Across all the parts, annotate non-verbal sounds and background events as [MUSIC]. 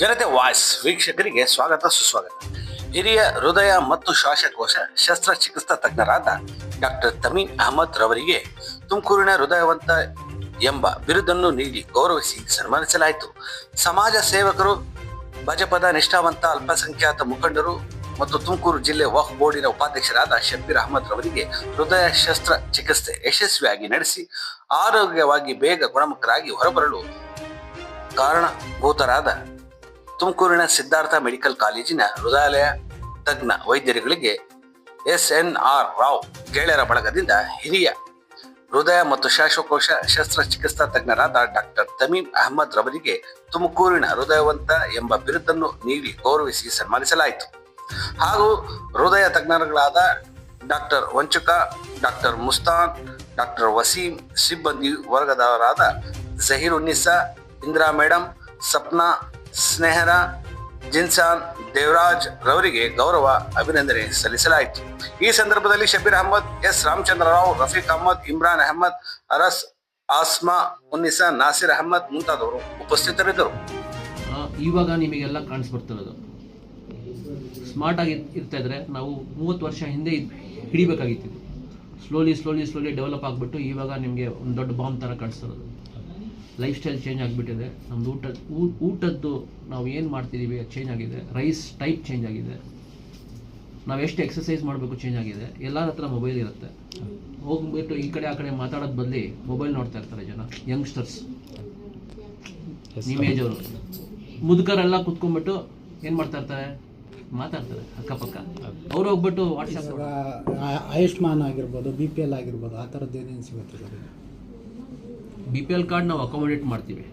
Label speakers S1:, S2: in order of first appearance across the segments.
S1: ಜನತೆ ವಾಯ್ಸ್ ವೀಕ್ಷಕರಿಗೆ ಸ್ವಾಗತ, ಸುಸ್ವಾಗತ. ಹಿರಿಯ ಹೃದಯ ಮತ್ತು ಶ್ವಾಸಕೋಶ ಶಸ್ತ್ರಚಿಕಿತ್ಸಾ ತಜ್ಞರಾದ ಡಾಕ್ಟರ್ ತಮೀನ್ ಅಹಮದ್ ರವರಿಗೆ ತುಮಕೂರಿನ ಹೃದಯವಂತ ಎಂಬ ಬಿರುದನ್ನು ನೀಡಿ ಗೌರವಿಸಿ ಸನ್ಮಾನಿಸಲಾಯಿತು. ಸಮಾಜ ಸೇವಕರು, ಭಜಪದ ನಿಷ್ಠಾವಂತ ಅಲ್ಪಸಂಖ್ಯಾತ ಮುಖಂಡರು ಮತ್ತು ತುಮಕೂರು ಜಿಲ್ಲೆ ವಕ್ಫ್ ಬೋರ್ಡಿನ ಉಪಾಧ್ಯಕ್ಷರಾದ ಶಬೀರ್ ಅಹಮದ್ ರವರಿಗೆ ಹೃದಯ ಶಸ್ತ್ರ ಚಿಕಿತ್ಸೆ ಯಶಸ್ವಿಯಾಗಿ ನಡೆಸಿ ಆರೋಗ್ಯವಾಗಿ ಬೇಗ ಗುಣಮುಖರಾಗಿ ಹೊರಬರಲು ಕಾರಣಭೂತರಾದ ತುಮಕೂರಿನ ಸಿದ್ಧಾರ್ಥ ಮೆಡಿಕಲ್ ಕಾಲೇಜಿನ ಹೃದಯಾಲಯ ತಜ್ಞ ವೈದ್ಯರುಗಳಿಗೆ ಎಸ್ ಎನ್ ಆರ್ ರಾವ್ ಗೆಳೆಯರ ಬಳಗದಿಂದ ಹಿರಿಯ ಹೃದಯ ಮತ್ತು ಶ್ವಾಸಕೋಶ ಶಸ್ತ್ರಚಿಕಿತ್ಸಾ ತಜ್ಞರಾದ ಡಾಕ್ಟರ್ ತಮೀಮ್ ಅಹಮದ್ ರವರಿಗೆ ತುಮಕೂರಿನ ಹೃದಯವಂತ ಎಂಬ ಬಿರುದನ್ನು ನೀಡಿ ಗೌರವಿಸಿ ಸನ್ಮಾನಿಸಲಾಯಿತು. ಹಾಗೂ ಹೃದಯ ತಜ್ಞರುಗಳಾದ doctor Vanchuka, doctor Mustan, doctor Waseem ಸಿಬ್ಬಂದಿ ವರ್ಗದವರಾದ ಜಹೀರ್ ಉನ್ನಿಸಾ ಇಂದಿರಾ ಮೇಡಮ್ ಸಪ್ನಾ ಸ್ನೇಹರ ಜಿನ್ಸಾನ್ ದೇವರಾಜ್ ರವರಿಗೆ ಗೌರವ, ಅಭಿನಂದನೆ ಸಲ್ಲಿಸಲಾಯಿತು. ಈ ಸಂದರ್ಭದಲ್ಲಿ ಶಬೀರ್ ಅಹಮದ್, ಎಸ್. ರಾಮಚಂದ್ರ ರಾವ್, ರಫೀಕ್ ಅಹಮದ್, ಇಮ್ರಾನ್ ಅಹಮದ್, ಅರಸ್ ಆಸ್ಮಾ ಉನ್ನಿಸಾ ನಾಸಿರ್ ಅಹಮದ್ ಮುಂತಾದವರು ಉಪಸ್ಥಿತರಿದ್ದರು.
S2: ಇವಾಗ ನಿಮಗೆಲ್ಲ ಕಾಣಿಸ್ಬರ್ತಿರೋದು. ಸ್ಮಾರ್ಟ್ ಆಗಿ ಇರ್ತಾ ಇದ್ರೆ ನಾವು ಮೂವತ್ತು ವರ್ಷ ಹಿಂದೆ ಹಿಡಿಬೇಕಾಗಿತ್ತು. ಸ್ಲೋಲಿ ಸ್ಲೋಲಿ ಸ್ಲೋಲಿ ಡೆವಲಪ್ ಆಗಿಬಿಟ್ಟು ಇವಾಗ ನಿಮಗೆ ಒಂದು ದೊಡ್ಡ ಬಾಂಬ್ ಥರ ಕಾಣಿಸ್ತಿರೋದು. ಲೈಫ್ ಸ್ಟೈಲ್ ಚೇಂಜ್ ಆಗಿಬಿಟ್ಟಿದೆ. ನಮ್ಮದು ಊಟ ಊ- ಊಟದ್ದು ನಾವು ಏನು ಮಾಡ್ತಿದ್ದೀವಿ ಅದು ಚೇಂಜ್ ಆಗಿದೆ. ರೈಸ್ ಟೈಪ್ ಚೇಂಜ್ ಆಗಿದೆ. ನಾವು ಎಷ್ಟು ಎಕ್ಸಸೈಸ್ ಮಾಡಬೇಕು ಚೇಂಜ್ ಆಗಿದೆ. ಎಲ್ಲರ ಹತ್ರ ಮೊಬೈಲ್ ಇರುತ್ತೆ. ಹೋಗ್ಬಿಟ್ಟು ಈ ಕಡೆ ಆ ಕಡೆ ಮಾತಾಡೋದು ಬದಲಿ ಮೊಬೈಲ್ ನೋಡ್ತಾ ಇರ್ತಾರೆ ಜನ ಯಂಗ್ಸ್ಟರ್ಸ್ ನಿಮ್ಮ ಏಜ್ ಅವರು. ಮುದುಕರೆಲ್ಲ ಕುತ್ಕೊಂಡ್ಬಿಟ್ಟು ಏನು ಮಾಡ್ತಾ ಇರ್ತಾರೆ? ಮಾತಾಡ್ತಾರೆ ಅಕ್ಕಪಕ್ಕ. ಅವ್ರು ಹೋಗ್ಬಿಟ್ಟು ವಾಟ್ಸಪ್
S3: ಆಯುಷ್ಮಾನ್ ಆಗಿರ್ಬೋದು ಬಿ ಪಿ ಎಲ್ ಆಗಿರ್ಬೋದು ಆ ಥರದ್ದು ಏನೇನು ಸಿಗುತ್ತೆ?
S2: ಬಿ ಪಿ ಎಲ್ ಕಾರ್ಡ್ ನಾವು ಅಕೊಮೊಡೇಟ್ ಮಾಡ್ತೀವಿ.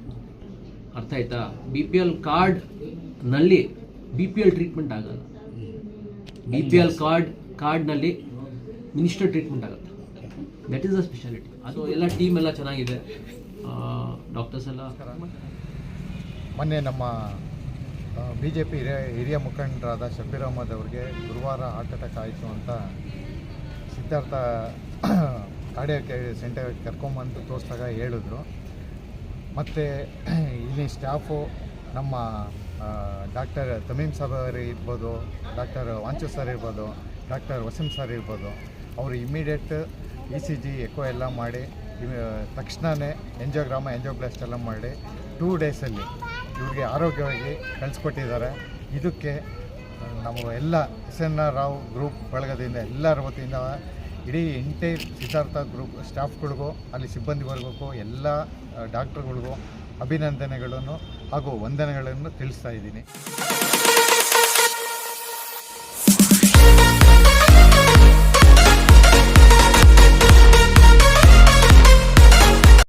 S2: ಅರ್ಥ ಆಯ್ತಾ? ಬಿ ಪಿ ಎಲ್ ಕಾರ್ಡ್ನಲ್ಲಿ ಬಿ ಪಿ ಎಲ್ ಟ್ರೀಟ್ಮೆಂಟ್ ಆಗಲ್ಲ. ಬಿ ಪಿ ಎಲ್ ಕಾರ್ಡ್ ಕಾರ್ಡ್ನಲ್ಲಿ ಮಿನಿಸ್ಟರ್ ಟ್ರೀಟ್ಮೆಂಟ್ ಆಗುತ್ತೆ. ದಟ್ ಈಸ್ ಅ ಸ್ಪೆಷಾಲಿಟಿ ಅದು ಎಲ್ಲ ಟೀಮ್ ಎಲ್ಲ ಚೆನ್ನಾಗಿದೆ. ಡಾಕ್ಟರ್ಸ್ ಎಲ್ಲ
S4: ಮೊನ್ನೆ ನಮ್ಮ ಬಿ ಜೆ ಪಿ ಹಿರಿಯ ಹಿರಿಯ ಮುಖಂಡರಾದ ಶಬೀರ್ ಅಹಮದ್ ಅವರಿಗೆ ಗುರುವಾರ ಹಾರ್ಟ್ ಅಟ್ಯಾಕ್ ಆಯಿತು ಅಂತ ಸಿದ್ಧಾರ್ಥ ಕಾರ್ಡಿಯಾಕ್ ಸೆಂಟರ್ ಕರ್ಕೊಂಬಂದು ತೋರಿಸಿದಾಗ ಹೇಳಿದ್ರು. ಮತ್ತು [CLEARS THROAT] ಇಲ್ಲಿ ಸ್ಟಾಫು ನಮ್ಮ ಡಾಕ್ಟರ್ ತಮೀಮ್ ಸಾಬ್ ಇರ್ಬೋದು, ಡಾಕ್ಟರ್ ವಾಂಚು ಸರ್ ಇರ್ಬೋದು, ಡಾಕ್ಟರ್ ವಸೀಂ ಸರ್ ಇರ್ಬೋದು, ಅವರು immediate E C G, echo ಎಲ್ಲ ಮಾಡಿ ತಕ್ಷಣವೇ ಎಂಜೋಗ್ರಾಮ ಎಂಜೋಬ್ಲಾಸ್ಟ್ ಎಲ್ಲ ಮಾಡಿ ಟೂ ಡೇಸಲ್ಲಿ ಇವ್ರಿಗೆ ಆರೋಗ್ಯವಾಗಿ ಕಳಿಸ್ಕೊಟ್ಟಿದ್ದಾರೆ. ಇದಕ್ಕೆ ನಮ್ಮ ಎಲ್ಲ S N R Rao group ಬಳಗದಿಂದ ಎಲ್ಲರ ವತಿಯಿಂದ ಇಡೀ ಎಂಟೈರ್ ಸಿದ್ಧಾರ್ಥ ಗ್ರೂಪ್ ಸ್ಟಾಫ್ಗಳಿಗೂ ಅಲ್ಲಿ ಸಿಬ್ಬಂದಿ ವರ್ಗಕ್ಕೂ ಎಲ್ಲ ಡಾಕ್ಟ್ರುಗಳಿಗೂ ಅಭಿನಂದನೆಗಳನ್ನು ಹಾಗೂ ವಂದನೆಗಳನ್ನು ತಿಳಿಸ್ತಾ ಇದ್ದೀನಿ.